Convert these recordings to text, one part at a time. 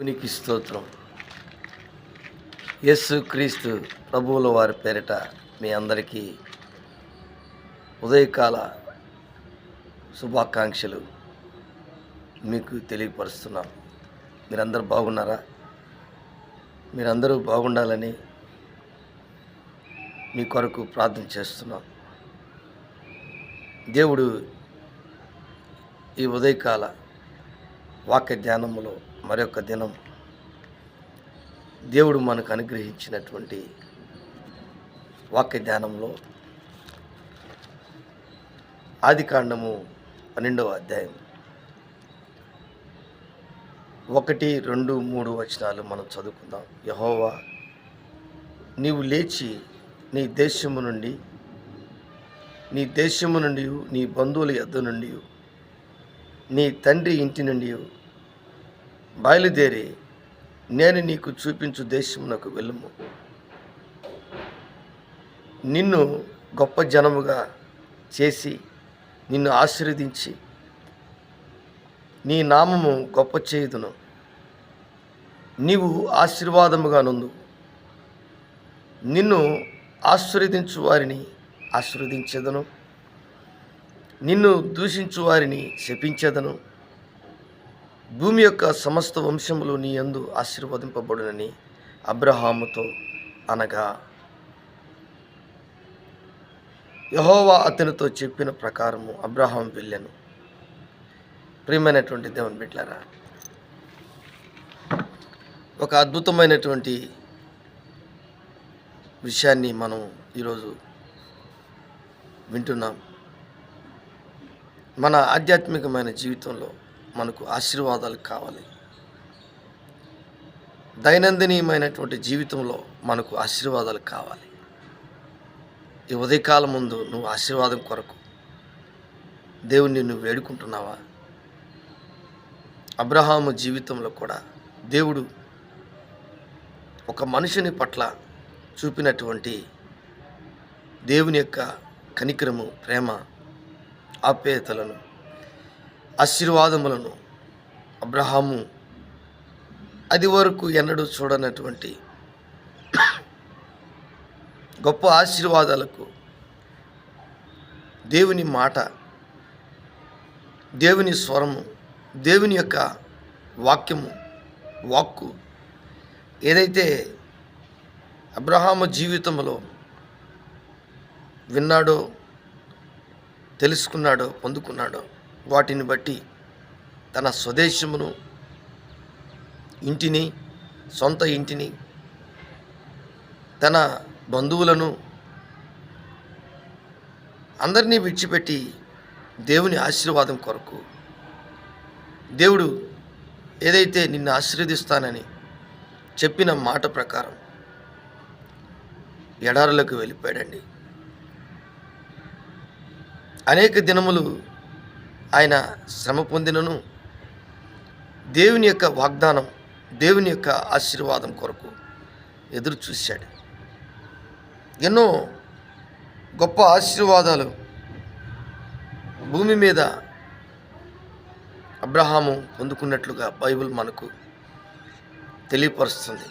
దేవునికి స్తోత్రం. యస్సు క్రీస్తు ప్రభువుల వారి పేరిట మీ అందరికీ ఉదయకాల శుభాకాంక్షలు మీకు తెలియపరుస్తున్నాం. మీరందరూ బాగున్నారా? మీరందరూ బాగుండాలని మీ కొరకు ప్రార్థన చేస్తున్నాం. దేవుడు ఈ ఉదయకాల వాక్య ధ్యానములో మరొక దినం దేవుడు మనకు అనుగ్రహించినటువంటి వాక్య ధ్యానంలో ఆది కాండము పన్నెండవ అధ్యాయం ఒకటి రెండు మూడు వచనాలు మనం చదువుకుందాం. యహోవా నీవు లేచి నీ దేశము నుండి నీ దేశము నుండి నీ బంధువుల యొద్ద నుండి నీ తండ్రి ఇంటి నుండి బయలుదేరి నేను నీకు చూపించు దేశమునకు వెళ్ళుము. నిన్ను గొప్ప జనముగా చేసి నిన్ను ఆశీర్వదించి నీ నామము గొప్ప చేయుదును. నీవు ఆశీర్వాదముగా నుండు నిన్ను ఆశీర్వదించు వారిని ఆశీర్వదించేదను. నిన్ను దూషించు వారిని శపించేదను. భూమి యొక్క సమస్త వంశములు నీ యందు ఆశీర్వదింపబడునని అబ్రహాముతో అనగా యహోవా అతనితో చెప్పిన ప్రకారము అబ్రహాం వెళ్ళాను. ప్రియమైనటువంటి దేవుని బిడ్లారా ఒక అద్భుతమైనటువంటి విషయాన్ని మనం ఈరోజు వింటున్నాం. మన ఆధ్యాత్మికమైన జీవితంలో మనకు ఆశీర్వాదాలు కావాలి. దైనందినీయమైనటువంటి జీవితంలో మనకు ఆశీర్వాదాలు కావాలి. ఈ ఉదయకాలం ముందు నువ్వు ఆశీర్వాదం కొరకు దేవుణ్ణి నువ్వు వేడుకుంటున్నావా? అబ్రహాము జీవితంలో కూడా దేవుడు ఒక మనిషిని పట్ల చూపినటువంటి దేవుని యొక్క కనికరము ప్రేమ ఆప్యాయతలను ఆశీర్వాదములను అబ్రహాము అది వరకు ఎన్నడూ చూడనటువంటి గొప్ప ఆశీర్వాదాలకు దేవుని మాట దేవుని స్వరము దేవుని యొక్క వాక్యము వాక్కు ఏదైతే అబ్రహాము జీవితంలో విన్నాడో తెలుసుకున్నాడో పొందుకున్నాడో వాటిని బట్టి తన స్వదేశమును ఇంటిని సొంత ఇంటిని తన బంధువులను అందరినీ విడిచిపెట్టి దేవుని ఆశీర్వాదం కొరకు. దేవుడు ఏదైతే నిన్ను ఆశీర్వదిస్తానని చెప్పిన మాట ప్రకారం ఎడారులకు వెళ్ళిపోయాడండి. అనేక దినములు ఆయన శ్రమ పొందినను. దేవుని యొక్క వాగ్దానం దేవుని యొక్క ఆశీర్వాదం కొరకు ఎదురు చూశాడు. ఎన్నో గొప్ప ఆశీర్వాదాలు భూమి మీద అబ్రహాము పొందుకున్నట్లుగా బైబిల్ మనకు తెలియపరుస్తుంది.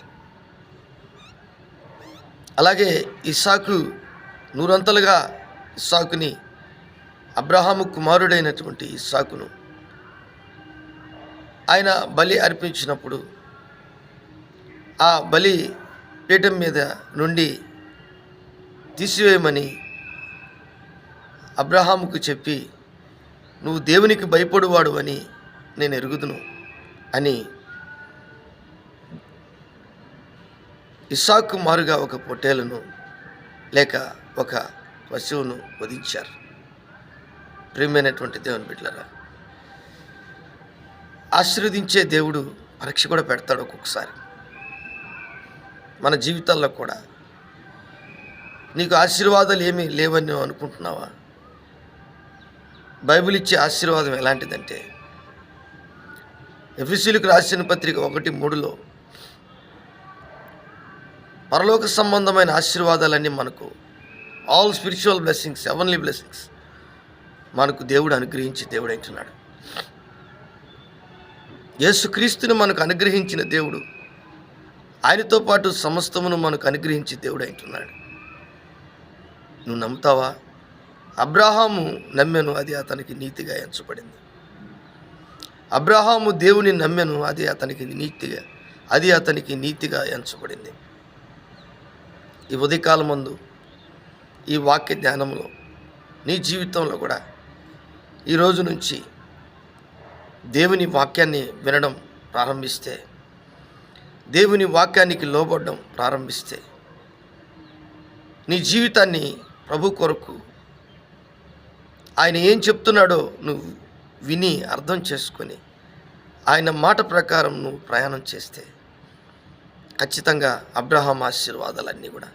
అలాగే ఇసాకు నూరంతలుగా ఇసాకుని అబ్రహాము కుమారుడైనటువంటి ఇస్సాకును ఆయన బలి అర్పించినప్పుడు ఆ బలి పీఠం మీద నుండి తీసివేయమని అబ్రహాముకు చెప్పి నువ్వు దేవునికి భయపడువాడు అని నేను ఎరుగుదును అని ఇస్సాకు మారుగా ఒక పొట్టేలను లేక ఒక పశువును వధించారు. ప్రియమైనటువంటి దేవుని బిడ్డలరా ఆశీర్వదించే దేవుడు పరీక్ష కూడా పెడతాడు ఒక్కొక్కసారి. మన జీవితాల్లో కూడా నీకు ఆశీర్వాదాలు ఏమీ లేవని నువ్వు అనుకుంటున్నావా? బైబిల్ ఇచ్చే ఆశీర్వాదం ఎలాంటిదంటే ఎఫ్ఎస్సీలకు రాసిన పత్రిక ఒకటి మూడులో పరలోక సంబంధమైన ఆశీర్వాదాలన్నీ మనకు all spiritual blessings heavenly blessings మనకు దేవుడు అనుగ్రహించి దేవుడు అంటున్నాడు. యేసుక్రీస్తుని మనకు అనుగ్రహించిన దేవుడు ఆయనతో పాటు సమస్తమును మనకు అనుగ్రహించి దేవుడు అంటున్నాడు. నువ్వు నమ్ముతావా? అబ్రాహాము నమ్మెను అది అతనికి నీతిగా ఎంచబడింది. అబ్రాహాము దేవుని నమ్మెను అది అతనికి నీతిగా అది అతనికి నీతిగా ఎంచబడింది. ఈ ఉదయకాలం ముందు ఈ వాక్య ధ్యానంలో నీ జీవితంలో కూడా ఈ రోజు నుంచి దేవుని వాక్యాన్ని వినడం ప్రారంభిస్తే దేవుని వాక్యానికి లోబడడం ప్రారంభిస్తే నీ జీవితాన్ని ప్రభు కొరకు ఆయన ఏం చెప్తున్నాడో నువ్వు విని అర్థం చేసుకొని ఆయన మాట ప్రకారం నువ్వు ప్రయాణం చేస్తే ఖచ్చితంగా అబ్రహాం ఆశీర్వాదాలన్నీ కూడా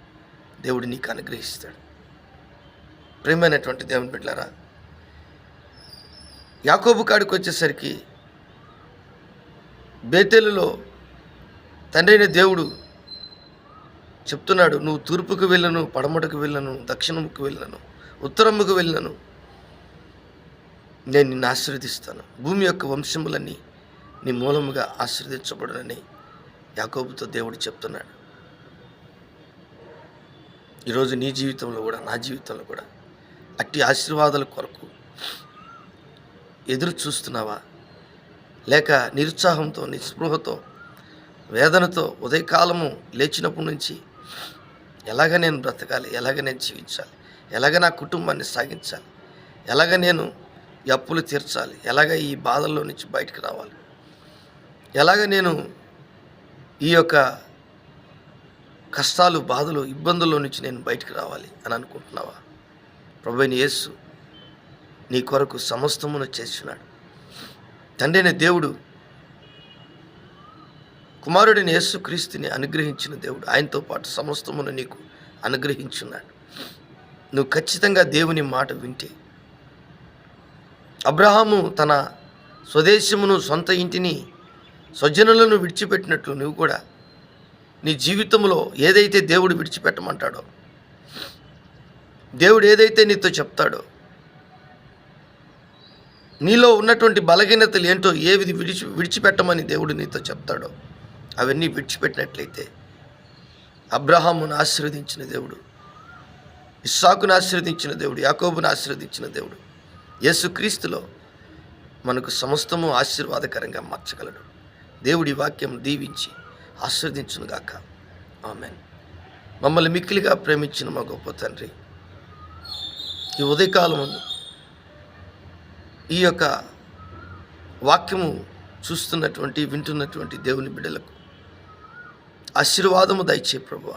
దేవుడు నీకు అనుగ్రహిస్తాడు. ప్రేమైనటువంటి దేవుని బిడ్డారా యాకోబు కాడికి వచ్చేసరికి బేతెలులో తండ్రైన దేవుడు చెప్తున్నాడు నువ్వు తూర్పుకు వెళ్ళను పడమటకు వెళ్ళను దక్షిణముకు వెళ్ళను ఉత్తరముకు వెళ్ళను. నేను నిన్ను ఆశీర్వదిస్తాను. భూమి యొక్క వంశములన్నీ నీ మూలముగా ఆశీర్వదించబడునని యాకోబుతో దేవుడు చెప్తున్నాడు. ఈరోజు నీ జీవితంలో కూడా నా జీవితంలో కూడా అట్టి ఆశీర్వాదాల కొరకు ఎదురు చూస్తున్నావా? లేక నిరుత్సాహంతో నిస్పృహతో వేదనతో ఉదయకాలము లేచినప్పటి నుంచి ఎలాగ నేను బ్రతకాలి? ఎలాగ నేను జీవించాలి? ఎలాగ నా కుటుంబాన్ని సాగించాలి? ఎలాగ నేను ఈ అప్పులు తీర్చాలి? ఎలాగ ఈ బాధల్లో నుంచి బయటకు రావాలి? ఎలాగ నేను ఈ యొక్క కష్టాలు బాధలు ఇబ్బందుల్లో నుంచి నేను బయటకు రావాలి అని అనుకుంటున్నావా? ప్రభుని యేసు నీ కొరకు సమస్తమును చేస్తున్నాడు. తండ్రిని దేవుడు కుమారుడిని యేసుక్రీస్తుని అనుగ్రహించిన దేవుడు. ఆయనతో పాటు సమస్తమును నీకు అనుగ్రహించున్నాడు. నువ్వు ఖచ్చితంగా దేవుని మాట వింటే అబ్రహాము తన స్వదేశమును సొంత ఇంటిని స్వజనులను విడిచిపెట్టినట్లు నువ్వు కూడా నీ జీవితంలో ఏదైతే దేవుడు విడిచిపెట్టమంటాడో దేవుడు ఏదైతే నీతో చెప్తాడో నీలో ఉన్నటువంటి బలహీనతలు ఏంటో ఏవి విడిచి విడిచిపెట్టమని దేవుడు నీతో చెప్తాడో అవన్నీ విడిచిపెట్టినట్లయితే అబ్రహామును ఆశీర్వదించిన దేవుడు ఇస్సాకును ఆశీర్వదించిన దేవుడు యాకోబును ఆశీర్వదించిన దేవుడు యేసుక్రీస్తులో మనకు సమస్తము ఆశీర్వాదకరంగా మార్చగలడు. దేవుడి వాక్యం దీవించి ఆశీర్వదించునుగాక ఆమెన్. మమ్మల్ని మిక్కిలిగా ప్రేమించిన మా గొప్ప తండ్రి ఈ ఉదయకాలం ఈ యొక్క వాక్యము చూస్తున్నటువంటి వింటున్నటువంటి దేవుని బిడ్డలకు ఆశీర్వాదము దయచే ప్రభు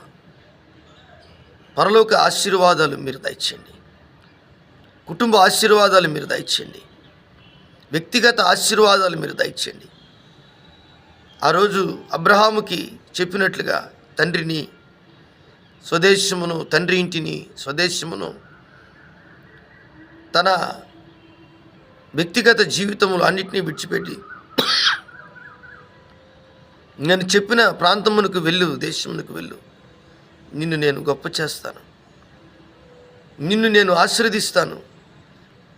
పరలోక ఆశీర్వాదాలు మీరు దయచేయండి. కుటుంబ ఆశీర్వాదాలు మీరు దయచేయండి. వ్యక్తిగత ఆశీర్వాదాలు మీరు దయచేయండి. ఆ రోజు అబ్రహాముకి చెప్పినట్లుగా తండ్రిని స్వదేశమును తండ్రి ఇంటిని స్వదేశమును తన వ్యక్తిగత జీవితములు అన్నిటినీ విడిచిపెట్టి. నేను చెప్పిన ప్రాంతమునకు వెళ్ళు దేశమునకు వెళ్ళు. నిన్ను నేను గొప్ప చేస్తాను. నిన్ను నేను ఆశీర్వదిస్తాను.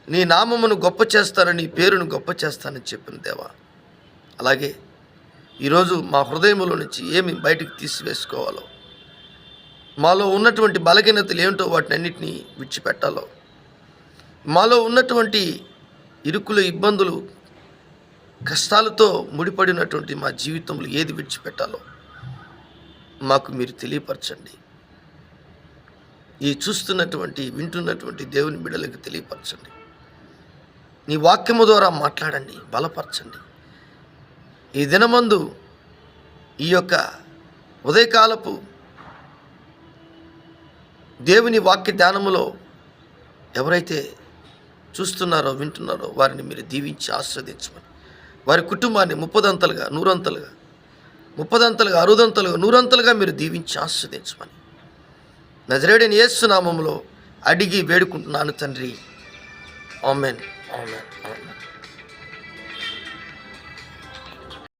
నీ నామమును గొప్ప చేస్తాను నీ పేరును గొప్ప చేస్తానని చెప్పిన దేవా. అలాగే ఈరోజు మా హృదయంలో నుంచి ఏమి బయటికి తీసివేసుకోవాలో మాలో ఉన్నటువంటి బలహీనతలు ఏమిటో వాటిని అన్నిటినీ విడిచిపెట్టాలో మాలో ఉన్నటువంటి ఇరుకులు ఇబ్బందులు కష్టాలతో ముడిపడినటువంటి మా జీవితంలో ఏది విడిచిపెట్టాలో మాకు మీరు తెలియపరచండి. ఈ చూస్తున్నటువంటి వింటున్నటువంటి దేవుని బిడ్డలకు తెలియపరచండి. నీ వాక్యము ద్వారా మాట్లాడండి బలపరచండి. ఈ దినమందు ఈ యొక్క ఉదయకాలపు దేవుని వాక్య ధ్యానములో ఎవరైతే చూస్తున్నారో వింటున్నారో వారిని మీరు దీవించి ఆస్వాదించమని వారి కుటుంబాన్ని ముప్పదంతలుగా నూరంతలుగా ముప్పదంతలుగా అరుదంతలుగా నూరంతలుగా మీరు దీవించి ఆస్వాదించమని నజరేడిని యేసునామంలో అడిగి వేడుకుంటున్నాను తండ్రి. ఆమెన్. ఆమెన్. ఆమెన్.